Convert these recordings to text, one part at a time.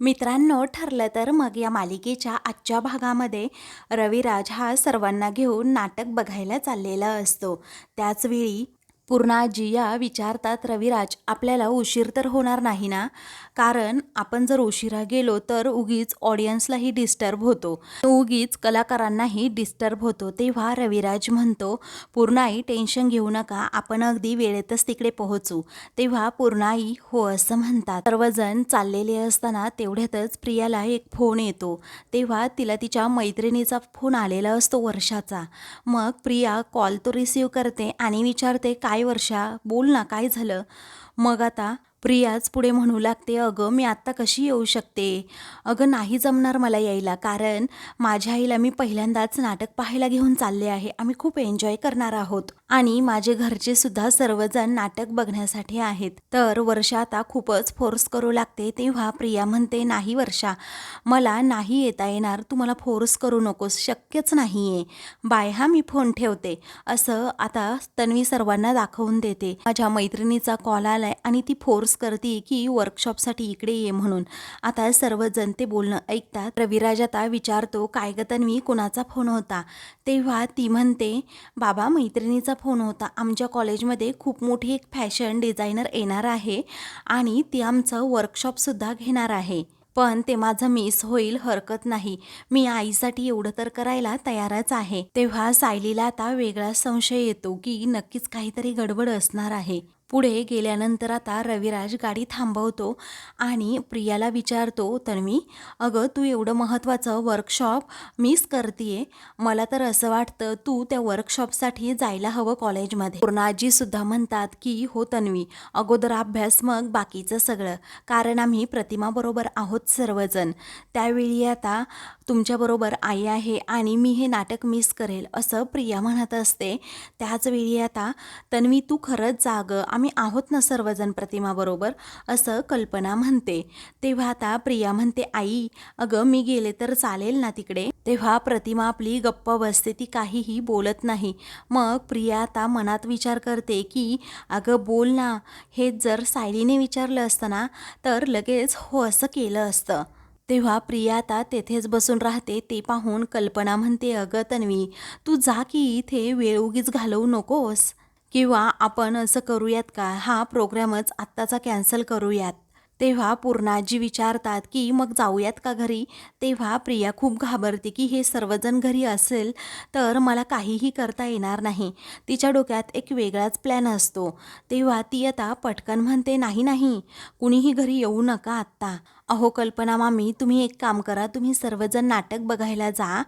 मित्रांनो ठरलं तर मग या मालिकेच्या आजच्या भागामध्ये रविराज हा सर्वांना घेऊन नाटक बघायला चाललेला असतो. त्याचवेळी पूर्णाजिया विचारतात रविराज आपल्याला उशीर तर होणार नाही ना? कारण आपण जर उशिरा गेलो तर उगीच ऑडियन्सलाही डिस्टर्ब होतो. उगीच कलाकारांनाही डिस्टर्ब होतो. तेव्हा रविराज म्हणतो पूर्णाई टेन्शन घेऊ नका आपण अगदी वेळेतच तिकडे पोहोचू. तेव्हा पूर्णाई हो असं म्हणतात. सर्वजण चाललेले असताना तेवढ्यातच प्रियाला एक फोन येतो. तेव्हा तिला तिच्या मैत्रिणीचा फोन आलेला असतो वर्षाचा. मग प्रिया कॉल तो रिसीव करते आणि विचारते काय वर्षा बोल ना काय झालं? मग आता प्रियाच पुढे म्हणू लागते अगं मी आत्ता कशी येऊ शकते? अगं नाही जमणार मला यायला कारण माझ्या आईला मी पहिल्यांदाच नाटक पाहायला घेऊन चालले आहे. आम्ही खूप एन्जॉय करणार आहोत. आणि माझे घरचे सुद्धा सर्वजण नाटक बघण्यासाठी आहेत. तर वर्षा आता खूपच फोर्स करू लागते तेव्हा प्रिया म्हणते नाही वर्षा मला नाही येता येणार. तू मला फोर्स करू नकोस शक्यच नाही आहे बाय हा मी फोन ठेवते. असं आता तन्वी सर्वांना दाखवून देते. माझ्या मैत्रिणीचा कॉल आलाय आणि ती फोर्स करते की वर्कशॉपसाठी इकडे ये म्हणून. आता सर्वजण ते बोलणं ऐकतात. रविराज आता विचारतो काय ग तन्वी कुणाचा फोन होता? तेव्हा ती म्हणते बाबा मैत्रिणीचा फोन होता. आमच्या कॉलेजमध्ये खूप मोठी एक फॅशन डिझायनर येणार आहे आणि ती आमचं वर्कशॉपसुद्धा घेणार आहे. पण ते माझं मिस होईल हरकत नाही. मी आईसाठी एवढं तर करायला तयारच आहे. तेव्हा सायलीला आता वेगळा संशय येतो की नक्कीच काहीतरी गडबड असणार आहे. पुढे गेल्यानंतर आता रविराज गाडी थांबवतो आणि प्रियाला विचारतो तन्वी अगं तू एवढं महत्त्वाचं वर्कशॉप मिस करतीये. मला तर असं वाटतं तू त्या वर्कशॉपसाठी जायला हवं कॉलेजमध्ये पूर्णाजीसुद्धा म्हणतात की हो तन्वी अगोदर अभ्यास मग बाकीचं सगळं. कारण आम्ही प्रतिमाबरोबर आहोत सर्वजण. त्यावेळी आता तुमच्याबरोबर आई आहे आणि मी हे नाटक मिस करेल असं प्रिया म्हणत असते. त्याचवेळी आता तन्वी तू खरंच जाग. आम्ही आहोत ना सर्वजण प्रतिमाबरोबर असं कल्पना म्हणते. तेव्हा आता प्रिया म्हणते आई अगं मी गेले तर चालेल ना तिकडे? तेव्हा प्रतिमा आपली गप्प बसते ती काहीही बोलत नाही. मग प्रिया आता मनात विचार करते की अगं बोल ना. हे जर सायलीने विचारलं असतं ना तर लगेच हो असं केलं असतं. तेव्हा प्रिया आता तेथेच बसून राहते ते पाहून कल्पना म्हणते अगं तन्वी तू जा की इथे वेळ उगीच घालवू नकोस. किंवा आपण असं करूयात का? हा प्रोग्रामच आत्ताचा कॅन्सल करूयात. तेव्हा पूर्णाजी विचारतात की मग जाऊयात का घरी? तेव्हा प्रिया खूप घाबरते की हे सर्वजण घरी असेल तर मला काहीही करता येणार नाही. तिच्या डोक्यात एक वेगळाच प्लॅन असतो. तेव्हा ती आता पटकन म्हणते नाही नाही कुणीही घरी येऊ नका आत्ता. अहो कल्पना मामी तुम्ही एक काम करा तुम्ही सर्वजण नाटक बघायला जा.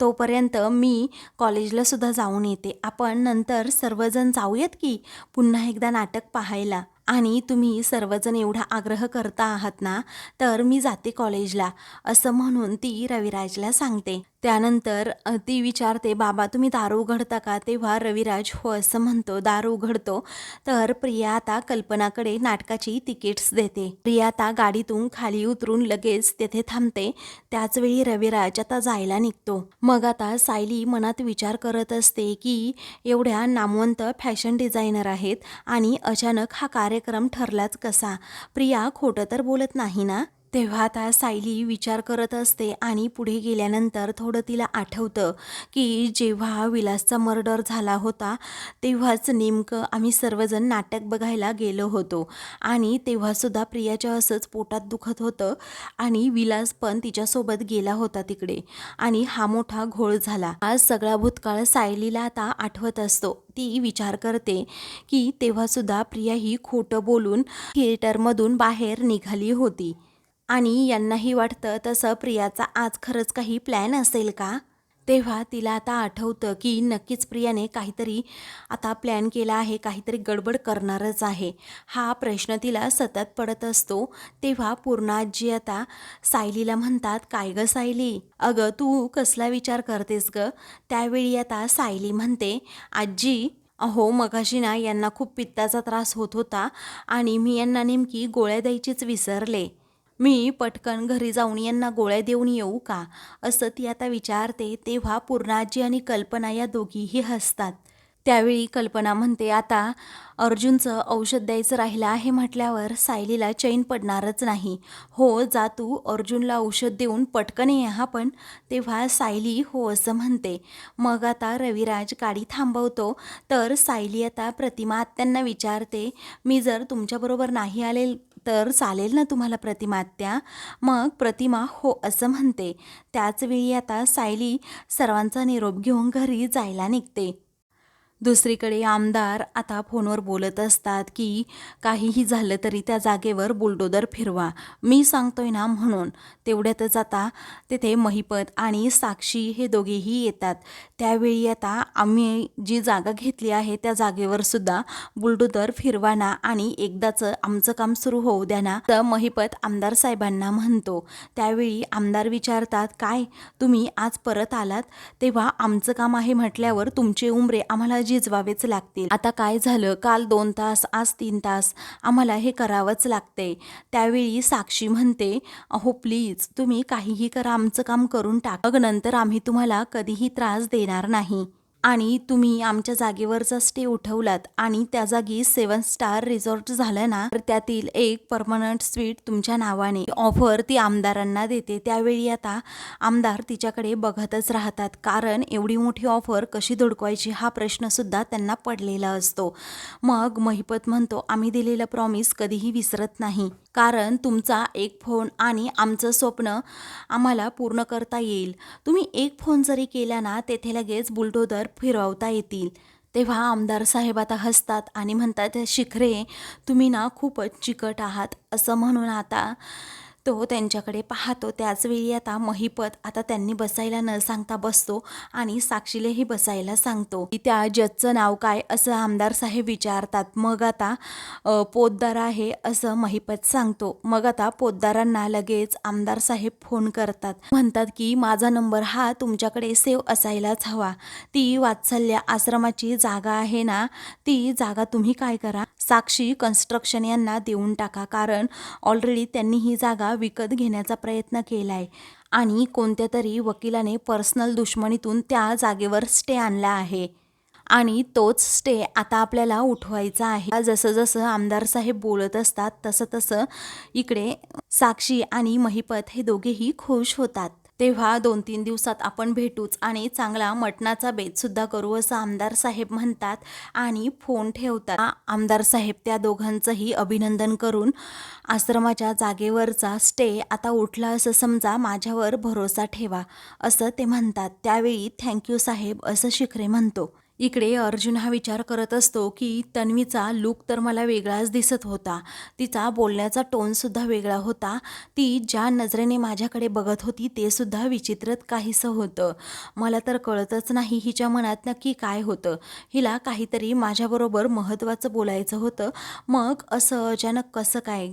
तोपर्यंत मी कॉलेजला सुद्धा जाऊन येते. आपण नंतर सर्वजण जाऊयात की पुन्हा एकदा नाटक पाहायला? आणि तुम्ही सर्वजण एवढा आग्रह करता आहात ना तर मी जाते कॉलेजला असं म्हणून ती रविराजला सांगते. त्यानंतर ती विचारते बाबा तुम्ही दारू उघडता का? तेव्हा रविराज हो असं म्हणतो दारू उघडतो. तर प्रिया आता कल्पनाकडे नाटकाची तिकीट्स देते. प्रिया आता गाडीतून खाली उतरून लगेच तेथे थांबते. त्याचवेळी रविराज आता जायला निघतो. मग आता सायली मनात विचार करत असते की एवढ्या नामवंत फॅशन डिझायनर आहेत आणि अचानक हा कार्यक्रम ठरलाच कसा? प्रिया खोटं तर बोलत नाही ना? तेव्हा आता सायली विचार करत असते आणि पुढे गेल्यानंतर थोडं तिला आठवतं की जेव्हा विलासचा मर्डर झाला होता तेव्हाच नेमकं आम्ही सर्वजण नाटक बघायला गेलो होतो. आणि तेव्हासुद्धा प्रियाच्या असंच पोटात दुखत होतं आणि विलास पण तिच्यासोबत गेला होता तिकडे. आणि हा मोठा घोळ झाला. आज सगळा भूतकाळ सायलीला आता आठवत असतो. ती विचार करते की तेव्हासुद्धा प्रिया ही खोटं बोलून थिएटरमधून बाहेर निघाली होती. आणि यांनाही वाटतं तसं प्रियाचा आज खरंच काही प्लॅन असेल का? तेव्हा तिला आता आठवतं की नक्कीच प्रियाने काहीतरी आता प्लॅन केला आहे काहीतरी गडबड करणारच आहे. हा प्रश्न तिला सतत पडत असतो. तेव्हा पूर्णाजी आता सायलीला म्हणतात काय ग सायली? अगं तू कसला विचार करतेस ग? त्यावेळी आता सायली म्हणते आजी अहो मगाशी ना यांना खूप पित्ताचा त्रास होत होता आणि मी यांना नेमकी गोळ्या द्यायचीच विसरले. मी पटकन घरी जाऊन यांना गोळ्या देऊन येऊ का? असं ती आता विचारते तेव्हा पूर्णाजी आणि कल्पना या दोघीही हसतात. त्यावेळी कल्पना म्हणते आता अर्जुनचं औषध द्यायचं राहिलं आहे म्हटल्यावर सायलीला चैन पडणारच नाही. हो जा तू अर्जुनला औषध देऊन पटकन ये हा पण तेव्हा सायली हो असं म्हणते. मग आता रविराज गाडी थांबवतो तर सायली आता प्रतिमा आत्यांना विचारते मी जर तुमच्याबरोबर नाही आले तर चालेल ना तुम्हाला प्रतिमा आत्या? मग प्रतिमा हो असं म्हणते. त्याचवेळी आता सायली सर्वांचा निरोप घेऊन घरी जायला निघते. दुसरीकडे आमदार आता फोनवर बोलत असतात की काहीही झालं तरी त्या जागेवर बुलडोदर फिरवा. मी सांगतोय ना म्हणून. तेवढ्यातच आता तिथे महिपत आणि साक्षी हे दोघेही येतात. त्यावेळी आता आम्ही जी जागा घेतली आहे त्या जागेवर सुद्धा बुलडोदर फिरवा ना आणि एकदाचं आमचं काम सुरू होऊ द्या ना तर महिपत आमदार साहेबांना म्हणतो. त्यावेळी आमदार विचारतात काय तुम्ही आज परत आलात? तेव्हा आमचं काम आहे म्हटल्यावर तुमचे उमरे आम्हाला झिजवावेच लागतील. आता काय झालं? काल दोन तास आज तीन तास. आम्हाला हे करावंच लागते त्यावेळी साक्षी म्हणते अहो प्लीज तुम्ही काहीही करा. आमचं काम करून टाक. मग नंतर आम्ही तुम्हाला कधीही त्रास देणार नाही. आणि तुम्ही आमच्या जागेवरचा स्टे उठवलात आणि त्या जागी सेवन स्टार रिसॉर्ट झालं ना तर त्यातील एक परमनंट स्वीट तुमच्या नावाने ऑफर ती आमदारांना देते. त्यावेळी आता आमदार तिच्याकडे बघतच राहतात. कारण एवढी मोठी ऑफर कशी धुडकवायची हा प्रश्नसुद्धा त्यांना पडलेला असतो. मग महिपत म्हणतो आम्ही दिलेलं प्रॉमिस कधीही विसरत नाही. कारण तुमचा एक फोन आणि आमचं स्वप्न आम्हाला पूर्ण करता येईल. तुम्ही एक फोन जरी केला ना तेथे लगेच बुलडोदर फिरवता येतील. तेव्हा आमदार साहेब आता हसतात आणि म्हणतात शिखरे तुम्ही ना खूपच चिकट आहात. असं म्हणून आता तो त्यांच्याकडे पाहतो. त्याचवेळी आता महिपत आता त्यांनी बसायला न सांगता बसतो आणि साक्षीलेही बसायला सांगतो की त्या जजचं नाव काय असं आमदार साहेब विचारतात. मग आता पोतदार आहे असं महिपत सांगतो. मग आता पोतदारांना लगेच आमदार साहेब फोन करतात. म्हणतात की माझा नंबर हा तुमच्याकडे सेव असायलाच हवा. ती वात्सल्य आश्रमाची जागा आहे ना? ती जागा तुम्ही काय करा? साक्षी कन्स्ट्रक्शन यांना देऊन टाका. कारण ऑलरेडी त्यांनी ही जागा विकत घेण्याचा प्रयत्न केला आहे आणि कोणत्या तरी वकिलाने पर्सनल दुश्मनीतून त्या जागेवर स्टे आणला आहे. आणि तोच स्टे आता आपल्याला उठवायचा आहे. जसं जसं आमदार साहेब बोलत असतात तसं तसं इकडे साक्षी आणि महिपत हे दोघेही खुश होतात. तेव्हा दोन तीन दिवसात आपण भेटूच आणि चांगला मटणाचा बेतसुद्धा करू असं आमदार साहेब म्हणतात आणि फोन ठेवतात. आमदार साहेब त्या दोघांचंही अभिनंदन करून आश्रमाच्या जागेवरचा स्टे आता उठला असं समजा माझ्यावर भरोसा ठेवा असं ते म्हणतात. त्यावेळी थँक्यू साहेब असं शिखरे म्हणतो. इकडे अर्जुन हा विचार करत असतो की तन्वीचा लूक तर मला वेगळाच दिसत होता. तिचा बोलण्याचा टोनसुद्धा वेगळा होता. ती ज्या नजरेने माझ्याकडे बघत होती ते सुद्धा काहीसं होतं. मला तर कळतच नाही हिच्या मनात नक्की काय होतं. हिला काहीतरी माझ्याबरोबर महत्त्वाचं बोलायचं होतं. मग असं अचानक कसं काय?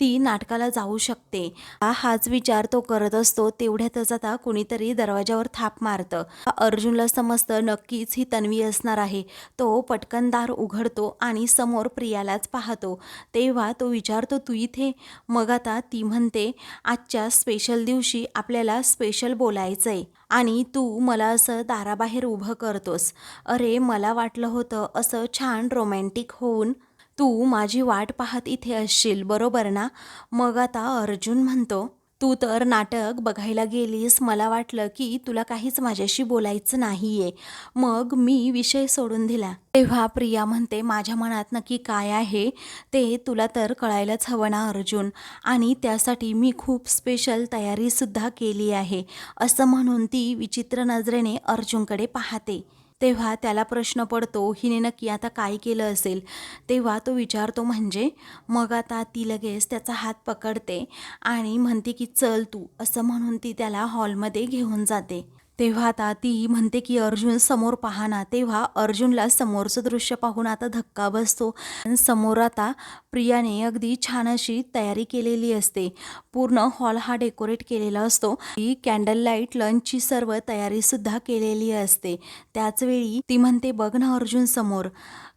ती नाटकाला जाऊ शकते. हा हाच विचार तो करत असतो. तेवढ्यातच आता कुणीतरी दरवाजावर थाप मारतं. अर्जुनला समजतं नक्कीच ही तन्वी असणार आहे. तो पटकन दार उघडतो आणि समोर प्रियालाच पाहतो. तेव्हा तो विचारतो तू इथे? मग आता ती म्हणते आजच्या स्पेशल दिवशी आपल्याला स्पेशल बोलायचं आहे आणि तू मला असं दाराबाहेर उभं करतोस. अरे मला वाटलं होतं असं छान रोमॅन्टिक होऊन तू माझी वाट पाहत इथे असशील बरोबर ना? मग आता अर्जुन म्हणतो तू तर नाटक बघायला गेलीस. मला वाटलं की तुला काहीच माझ्याशी बोलायचं नाहीये. मग मी विषय सोडून दिला. तेव्हा प्रिया म्हणते माझ्या मनात नक्की काय आहे ते तुला तर कळायलाच हवं ना अर्जुन. आणि त्यासाठी मी खूप स्पेशल तयारीसुद्धा केली आहे. असं म्हणून ती विचित्र नजरेने अर्जुनकडे पाहते. तेव्हा त्याला प्रश्न पडतो हिने नक्की आता काय केलं असेल? तेव्हा तो विचारतो म्हणजे मग आता ती लगेच त्याचा हात पकडते आणि म्हणते की चल तू असं म्हणून ती त्याला हॉलमध्ये घेऊन जाते. तेव्हा आता ती म्हणते की अर्जुन समोर पहा ना. तेव्हा अर्जुनला समोरचं दृश्य पाहून आता धक्का बसतो. समोर आता प्रियाने अगदी छान अशी तयारी केलेली असते. पूर्ण हॉल हा डेकोरेट केलेला असतो. ही कॅन्डल लाइट लंचची सर्व तयारी सुद्धा केलेली असते. त्याचवेळी ती म्हणते बघ ना अर्जुन समोर.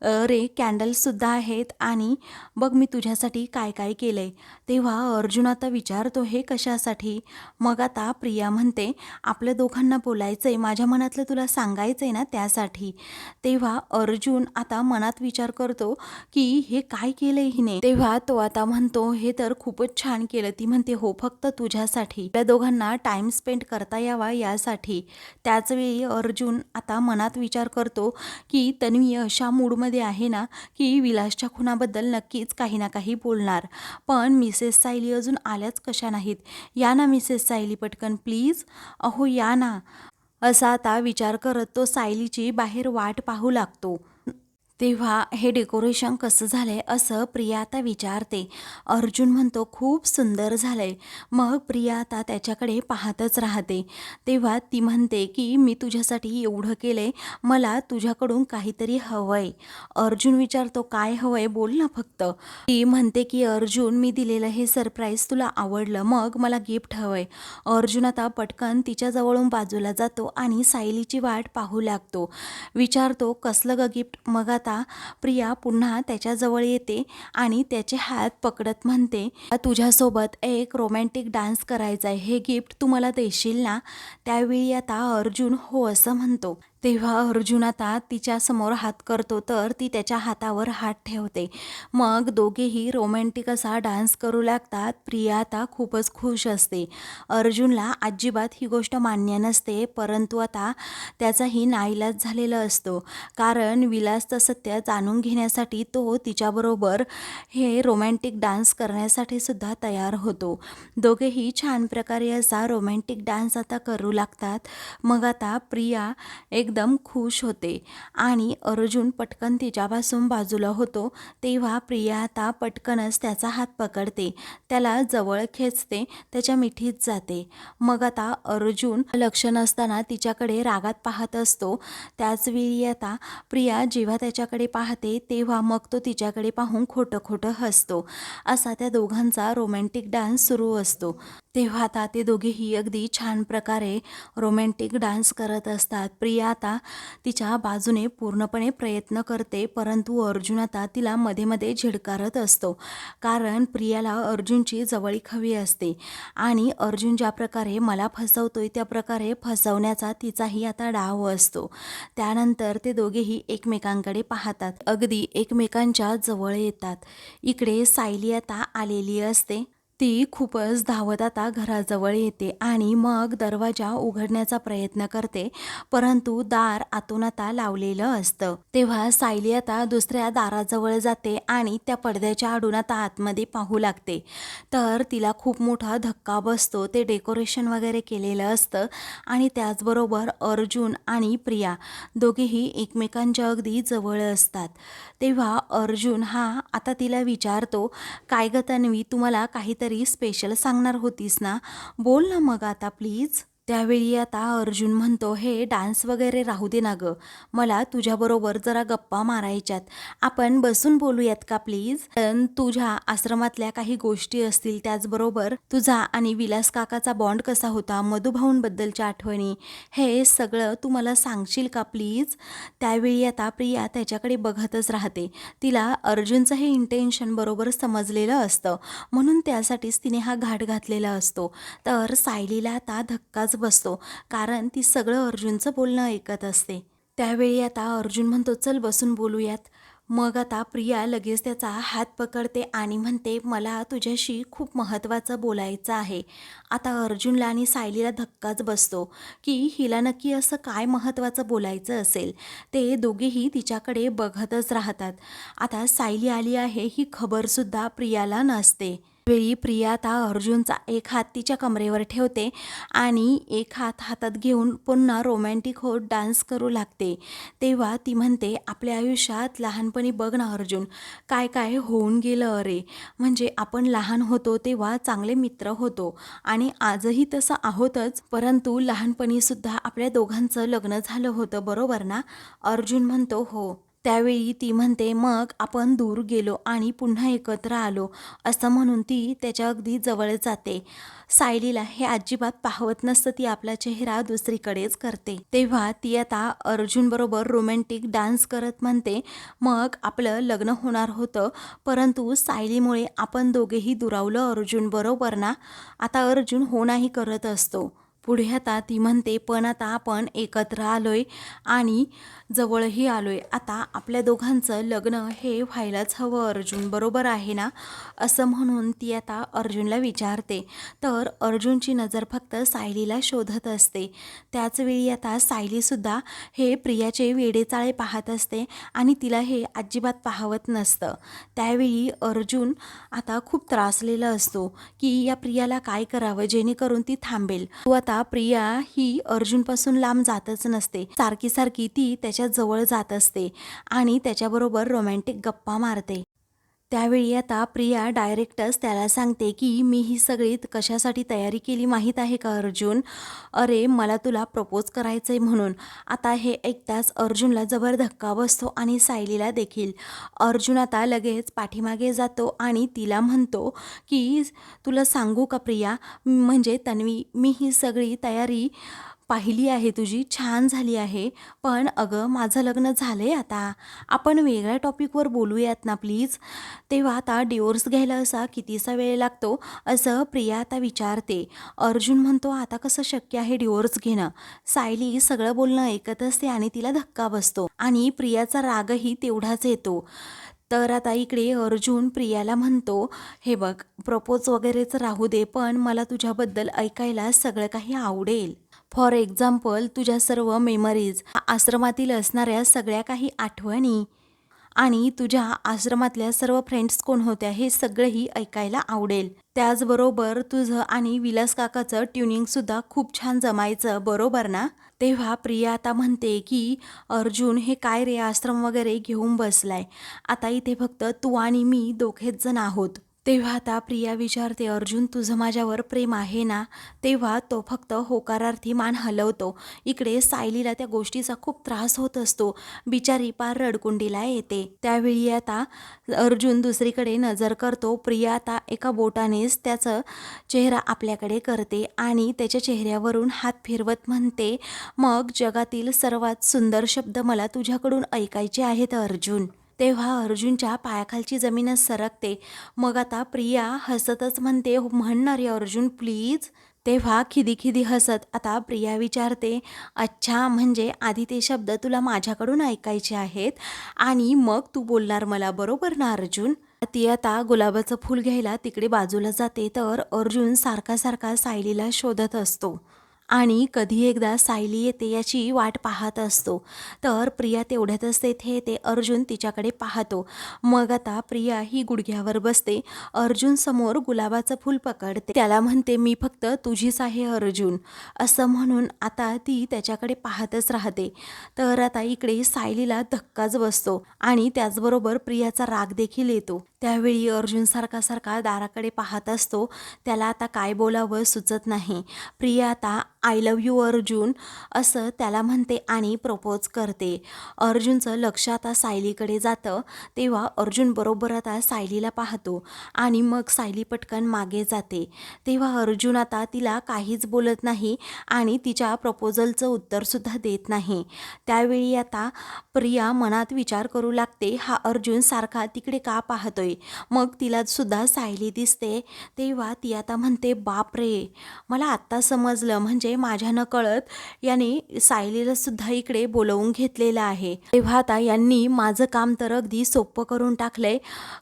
अरे कॅन्डल्ससुद्धा आहेत आणि बघ मी तुझ्यासाठी काय काय केलं आहे तेव्हा अर्जुन आता विचारतो हे कशासाठी? मग आता प्रिया म्हणते आपल्या दोघांना बोलायचं आहे माझ्या मनातलं तुला सांगायचं आहे ना त्यासाठी. तेव्हा अर्जुन आता मनात विचार करतो की हे काय केलंय हिने. तेव्हा तो आता म्हणतो हे तर खूपच छान केलं. ती म्हणते हो फक्त तुझ्यासाठी. त्या दोघांना टाइम स्पेंड करता यावा यासाठी. त्याचवेळी अर्जुन आता मनात विचार करतो की तन्वी अशा मूडमध्ये आहे ना की विलासच्या खुनाबद्दल नक्कीच काही ना काही बोलणार. पण मिसेस सायली अजून आल्याच कशा नाहीत? या ना मिसेस सायली पटकन प्लीज. अहो या ना. असा आता विचार करत तो सायलीची बाहेर वाट पाहू लागतो. तेव्हा हे डेकोरेशन कसं झालं आहे असं प्रिया आता विचारते. अर्जुन म्हणतो खूप सुंदर झालं आहे मग प्रिया आता त्याच्याकडे पाहतच राहते. तेव्हा ती म्हणते की मी तुझ्यासाठी एवढं केलं आहे मला तुझ्याकडून काहीतरी हवं आहे अर्जुन विचारतो काय हवं आहे बोल ना फक्त. ती म्हणते की अर्जुन मी दिलेलं हे सरप्राईज तुला आवडलं मग मला गिफ्ट हवं आहे अर्जुन आता पटकन तिच्या जवळून बाजूला जातो आणि सायलीची वाट पाहू लागतो. विचारतो कसलं ग गिफ्ट? मग आता प्रिया पुन्हा त्याच्याजवळ येते आणि त्याचे हात पकडत म्हणते तुझ्यासोबत एक रोमॅन्टिक डान्स करायचा आहे हे गिफ्ट तू मला देशील ना? त्यावेळी आता अर्जुन हो असं म्हणतो. तेव्हा अर्जुन आता तिच्यासमोर हात करतो तर ती त्याच्या हातावर हात ठेवते. मग दोघेही रोमॅन्टिक असा डान्स करू लागतात. प्रिया आता खूपच खुश असते. अर्जुनला अजिबात ही गोष्ट मान्य नसते परंतु आता त्याचाही नाईलाज झालेला असतो. कारण विलासचं सत्य जाणून घेण्यासाठी तो तिच्याबरोबर हे रोमॅन्टिक डान्स करण्यासाठी सुद्धा तयार होतो. दोघेही छान प्रकारे असा रोमॅन्टिक डान्स आता करू लागतात. मग आता प्रिया एक एकदम खुश होते. आणि अर्जुन पटकन तिच्यापासून बाजूला होतो तेव्हा प्रिया आता पटकनच त्याचा हात पकडते. त्याला जवळ खेचते त्याच्या मिठीत जाते. मग आता अर्जुन लक्ष नसताना तिच्याकडे रागात पाहत असतो. त्याचवेळी आता प्रिया जेव्हा त्याच्याकडे पाहते तेव्हा मग तो तिच्याकडे पाहून खोटं खोटं हसतो. असा त्या दोघांचा रोमॅन्टिक डान्स सुरू असतो. तेव्हा आता ते दोघेही अगदी छान प्रकारे रोमॅन्टिक डान्स करत असतात. प्रिया आता तिच्या बाजूने पूर्णपणे प्रयत्न करते परंतु अर्जुन आता तिला मध्ये मध्ये झिडकारत असतो. कारण प्रियाला अर्जुनची जवळीक हवी असते आणि अर्जुन ज्या प्रकारे मला फसवतोय त्या प्रकारे फसवण्याचा तिचाही आता डाव असतो. त्यानंतर ते दोघेही एकमेकांकडे पाहतात. अगदी एकमेकांच्या जवळ येतात. इकडे सायली आता आलेली असते. ती खूपच धावत आता घराजवळ येते आणि मग दरवाजा उघडण्याचा प्रयत्न करते परंतु दार आतून आता लावलेलं असतं. तेव्हा सायली आता दुसऱ्या दाराजवळ जाते आणि त्या पडद्याच्या आडून आता आतमध्ये पाहू लागते. तर तिला खूप मोठा धक्का बसतो ते डेकोरेशन वगैरे केलेलं असतं आणि त्याचबरोबर अर्जुन आणि प्रिया दोघेही एकमेकांच्या अगदी जवळ असतात. तेव्हा अर्जुन हा आता तिला विचारतो काय ग तन्वी तुम्हाला काहीतरी काहीतरी स्पेशल सांगणार होतीस ना? बोल ना मग आता प्लीज त्यावेळी आता अर्जुन म्हणतो हे डान्स वगैरे राहू दे ना गं. मला तुझ्याबरोबर जरा गप्पा मारायच्यात. आपण बसून बोलूयात का प्लीज? पण तुझ्या आश्रमातल्या काही गोष्टी असतील त्याचबरोबर तुझा आणि विलास काकाचा बॉन्ड कसा होता मधुभाऊंबद्दलच्या आठवणी हे सगळं तू मला सांगशील का प्लीज? त्यावेळी आता प्रिया त्याच्याकडे बघतच राहते. तिला अर्जुनचं हे इंटेन्शन बरोबर समजलेलं असतं. म्हणून त्यासाठीच तिने हा घाट घातलेला असतो. तर सायलीला आता धक्काच बसतो. कारण ती सगळं अर्जुनचं बोलणं ऐकत असते. त्यावेळी आता अर्जुन म्हणतो चल बसून बोलूयात. मग आता प्रिया लगेच त्याचा हात पकडते आणि म्हणते मला तुझ्याशी खूप महत्त्वाचं बोलायचं आहे. आता अर्जुनला आणि सायलीला धक्काच बसतो की हिला नक्की असं काय महत्त्वाचं बोलायचं असेल. ते दोघेही तिच्याकडे बघतच राहतात. आता सायली आली आहे ही खबरसुद्धा प्रियाला नसते. वेळी प्रिया आता अर्जुनचा एक हात तिच्या कमरेवर ठेवते आणि एक हात हातात घेऊन पुन्हा रोमॅन्टिक होत डान्स करू लागते. तेव्हा ती म्हणते आपल्या आयुष्यात लहानपणी बघ ना अर्जुन काय काय होऊन गेलं अरे. म्हणजे आपण लहान होतो तेव्हा चांगले मित्र होतो आणि आजही तसं आहोतच परंतु लहानपणीसुद्धा आपल्या दोघांचं लग्न झालं होतं बरोबर ना? अर्जुन म्हणतो हो. त्यावेळी ती म्हणते मग आपण दूर गेलो आणि पुन्हा एकत्र आलो. असं म्हणून ती त्याच्या अगदी जवळ जाते. सायलीला हे अजिबात पाहवत नसतं ती आपला चेहरा दुसरीकडेच करते. तेव्हा ती आता अर्जुनबरोबर रोमॅन्टिक डान्स करत म्हणते मग आपलं लग्न होणार होतं परंतु सायलीमुळे आपण दोघेही दुरावलं अर्जुनबरोबर ना? आता अर्जुन हो नाही करत असतो. पुढे आता ती म्हणते पण आता आपण एकत्र आलोय आणि जवळही आलोय. आता आपल्या दोघांचं लग्न हे व्हायलाच हवं अर्जुन. बरोबर आहे ना? असं म्हणून ती आता अर्जुनला विचारते. तर अर्जुनची नजर फक्त सायलीला शोधत असते. त्याचवेळी आता सायलीसुद्धा हे प्रियाचे वेडेचाळे पाहत असते आणि तिला हे अजिबात पाहवत नसतं. त्यावेळी अर्जुन आता खूप त्रासलेला असतो की या प्रियाला काय करावं? जेणेकरून ती थांबेल. तो आता प्रिया ही अर्जुनपासून लांब जातच नसते. सारखी सारखी ती त्याच्याजवळ जात असते आणि त्याच्याबरोबर रोमॅन्टिक गप्पा मारते. त्यावेळी आता प्रिया डायरेक्टच त्याला सांगते की मी ही सगळी कशासाठी तयारी केली माहीत आहे का अर्जुन? अरे मला तुला प्रपोज करायचं आहे म्हणून. आता हे ऐकताच अर्जुनला जबर धक्का बसतो आणि सायलीला देखील. अर्जुन आता लगेच पाठीमागे जातो आणि तिला म्हणतो की तुला सांगू का प्रिया? म्हणजे तन्वी मी ही सगळी तयारी पाहिली आहे तुझी छान झाली आहे. पण अगं माझं लग्न झालं आहे आता. आपण वेगळ्या टॉपिकवर बोलूयात ना प्लीज. तेव्हा आता डिवोर्स घ्यायला असा कितीसा वेळ लागतो असं प्रिया आता विचारते. अर्जुन म्हणतो आता कसं शक्य आहे डिवोर्स घेणं? सायली सगळं बोलणं ऐकत असते आणि तिला धक्का बसतो. आणि प्रियाचा रागही तेवढाच येतो. तर आता इकडे अर्जुन प्रियाला म्हणतो हे बघ प्रपोज वगैरेच राहू दे पण मला तुझ्याबद्दल ऐकायला सगळं काही आवडेल. फॉर एक्झाम्पल तुझ्या सर्व मेमरीज आश्रमातील असणाऱ्या सगळ्या काही आठवणी आणि तुझ्या आश्रमातल्या सर्व फ्रेंड्स कोण होत्या हे सगळंही ऐकायला आवडेल. त्याचबरोबर तुझं आणि विलास काकाचं ट्युनिंगसुद्धा खूप छान जमायचं बरोबर ना? तेव्हा प्रिया आता म्हणते की अर्जुन हे काय रे? आश्रम वगैरे घेऊन बसलाय. आता इथे फक्त तू आणि मी दोघेच जण आहोत. तेव्हा आता प्रिया विचारते अर्जुन तुझं माझ्यावर प्रेम आहे ना? तेव्हा तो फक्त होकारार्थी मान हलवतो. इकडे सायलीला त्या गोष्टीचा खूप त्रास होत असतो. बिचारी पार रडकुंडीला येते. त्यावेळी आता अर्जुन दुसरीकडे नजर करतो. प्रिया आता एका बोटानेच त्याचं चेहरा आपल्याकडे करते आणि त्याच्या चेहऱ्यावरून हात फिरवत म्हणते मग जगातील सर्वात सुंदर शब्द मला तुझ्याकडून ऐकायचे आहेत अर्जुन. तेव्हा अर्जुनच्या पायाखालची जमीनच सरकते. मग आता प्रिया हसतच म्हणते म्हणणार अर्जुन प्लीज तेव्हा खिदी खिदी हसत. आता प्रिया विचारते अच्छा म्हणजे आधी ते शब्द तुला माझ्याकडून ऐकायचे आहेत? आणि मग तू बोलणार मला बरोबर ना अर्जुन? ती आता गुलाबाचं फूल घ्यायला तिकडे बाजूला जाते तर अर्जुन सारखा सारखा सायलीला शोधत असतो. आणि कधी एकदा सायली येते याची वाट पाहत असतो. तर प्रिया तेवढ्यातच तेथे येते. अर्जुन तिच्याकडे पाहतो. मग आता प्रिया ही गुडघ्यावर बसते. अर्जुन समोर गुलाबाचं फूल पकडते. त्याला म्हणते मी फक्त तुझीच आहे अर्जुन. असं म्हणून आता ती त्याच्याकडे पाहतच राहते. तर आता इकडे सायलीला धक्काच बसतो आणि त्याचबरोबर प्रियाचा राग देखील येतो. त्यावेळी अर्जुन सारखा सारखा दाराकडे पाहत असतो. त्याला आता काय बोलावं सुचत नाही. प्रिया आता आय लव यू अर्जुन. असं त्याला म्हणते आणि प्रपोज करते. अर्जुनचं लक्ष आता सायलीकडे जातं. तेव्हा अर्जुन बरोबर आता सायलीला पाहतो आणि मग सायली पटकन मागे जाते. तेव्हा अर्जुन आता तिला काहीच बोलत नाही आणि तिच्या प्रपोजलचं उत्तरसुद्धा देत नाही. त्यावेळी आता प्रिया मनात विचार करू लागते हा अर्जुन सारखा तिकडे का पाहतोय? मग तिला सुद्धा सायली दिसते. तेव्हा ती आता म्हणते बाप रे मला आत्ता समजलं. म्हणजे माझ्या न कळत याने सायलीला सुद्धा इकडे बोलवून घेतलेलं आहे. तेव्हा आता यांनी माझं काम तर अगदी सोपं करून टाकलंय.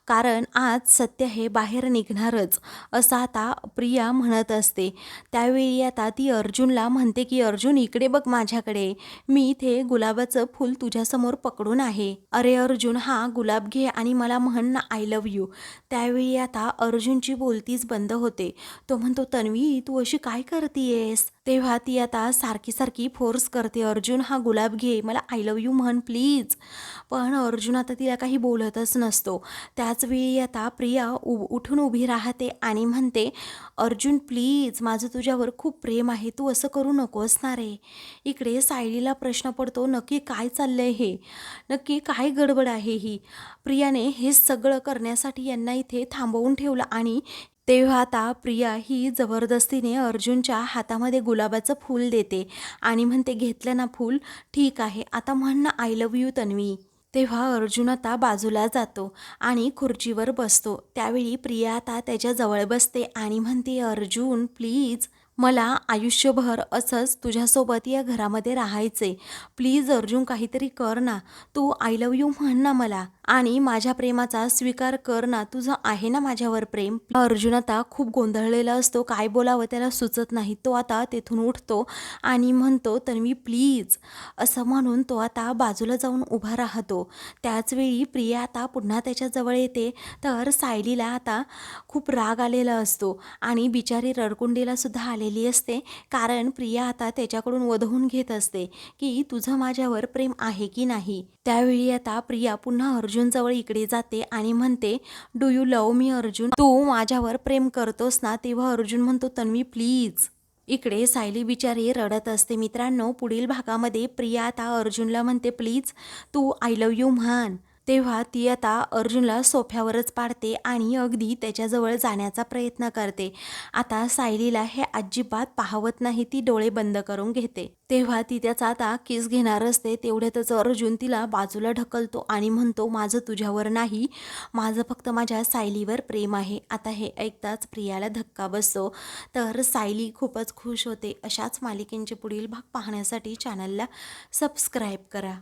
कारण आज सत्य हे बाहेर निघणारच असं आता प्रिया म्हणत असते. त्यावेळी आता ती अर्जुनला म्हणते की अर्जुन इकडे बघ माझ्याकडे. मी इथे गुलाबाचं फूल तुझ्यासमोर पकडून आहे. अरे अर्जुन हा गुलाब घे आणि मला म्हण ना आय लव्ह यू त्यावेळी आता अर्जुनची बोलतीच बंद होते. तो म्हणतो तन्वी तू अशी काय करतीयेस? तेव्हा ती आता सारखी सारखी फोर्स करते. अर्जुन हा गुलाब घे. मला आय लव्ह यू म्हण प्लीज पण अर्जुन आता तिला काही बोलतच नसतो. त्याच वेळी आता प्रिया उ उठून उभी राहते आणि म्हणते अर्जुन प्लीज माझं तुझ्यावर खूप प्रेम आहे. तू असं करू नकोस ना रे. इकडे सायलीला प्रश्न पडतो नक्की काय चाललंय हे? नक्की काय गडबड आहे ही? प्रियाने हे सगळं करण्यासाठी यांना इथे थांबवून ठेवलं आणि तेव्हा आता प्रिया ही जबरदस्तीने अर्जुनच्या हातामध्ये गुलाबाचं फूल देते आणि म्हणते घेतलं ना फूल? ठीक आहे आता म्हण ना आय लव यू तन्वी. तेव्हा अर्जुन आता बाजूला जातो आणि खुर्चीवर बसतो. त्यावेळी प्रिया आता त्याच्याजवळ बसते आणि म्हणते अर्जुन प्लीज मला आयुष्यभर असंच तुझ्यासोबत या घरामध्ये राहायचे प्लीज अर्जुन काहीतरी कर ना. तू आय लव यू म्हण ना मला. आणि माझ्या प्रेमाचा स्वीकार कर ना. तुझं आहे ना माझ्यावर प्रेम? अर्जुन आता खूप गोंधळलेला असतो. काय बोलावं त्याला सुचत नाही. तो आता तेथून उठतो आणि म्हणतो तन्वी प्लीज. असं म्हणून तो आता बाजूला जाऊन उभा राहतो. त्याचवेळी प्रिया आता पुन्हा त्याच्याजवळ येते. तर सायलीला आता खूप राग आलेला असतो. आणि बिचारी रडकुंडीला सुद्धा आलेली असते. कारण प्रिया आता त्याच्याकडून वधवून घेत असते की तुझं माझ्यावर प्रेम आहे की नाही? त्यावेळी आता प्रिया पुन्हा अर्जुनजवळ इकडे जाते आणि म्हणते do you love me Arjun? तू माझ्यावर प्रेम करतोस ना तेव्हा अर्जुन म्हणतो तन्वी प्लीज इकडे सायली बिचारी रडत असते. मित्रांनो पुढील भागामध्ये प्रिया आता अर्जुनला म्हणते प्लीज तू आय लव यू म्हण. तेव्हा ती आता अर्जुनला सोफ्यावरच पाडते आणि अगदी त्याच्याजवळ जाण्याचा प्रयत्न करते. आता सायलीला हे अजिबात पाहवत नाही ती डोळे बंद करून घेते. तेव्हा ती त्याचा आता किस घेणार असते तेवढ्यातच अर्जुन तिला बाजूला ढकलतो आणि म्हणतो माझं तुझ्यावर नाही माझं फक्त माझ्या सायलीवर प्रेम आहे. आता हे ऐकताच प्रियाला धक्का बसतो. तर सायली खूपच खुश होते. अशाच मालिकेंचे पुढील भाग पाहण्यासाठी चॅनलला सबस्क्राईब करा.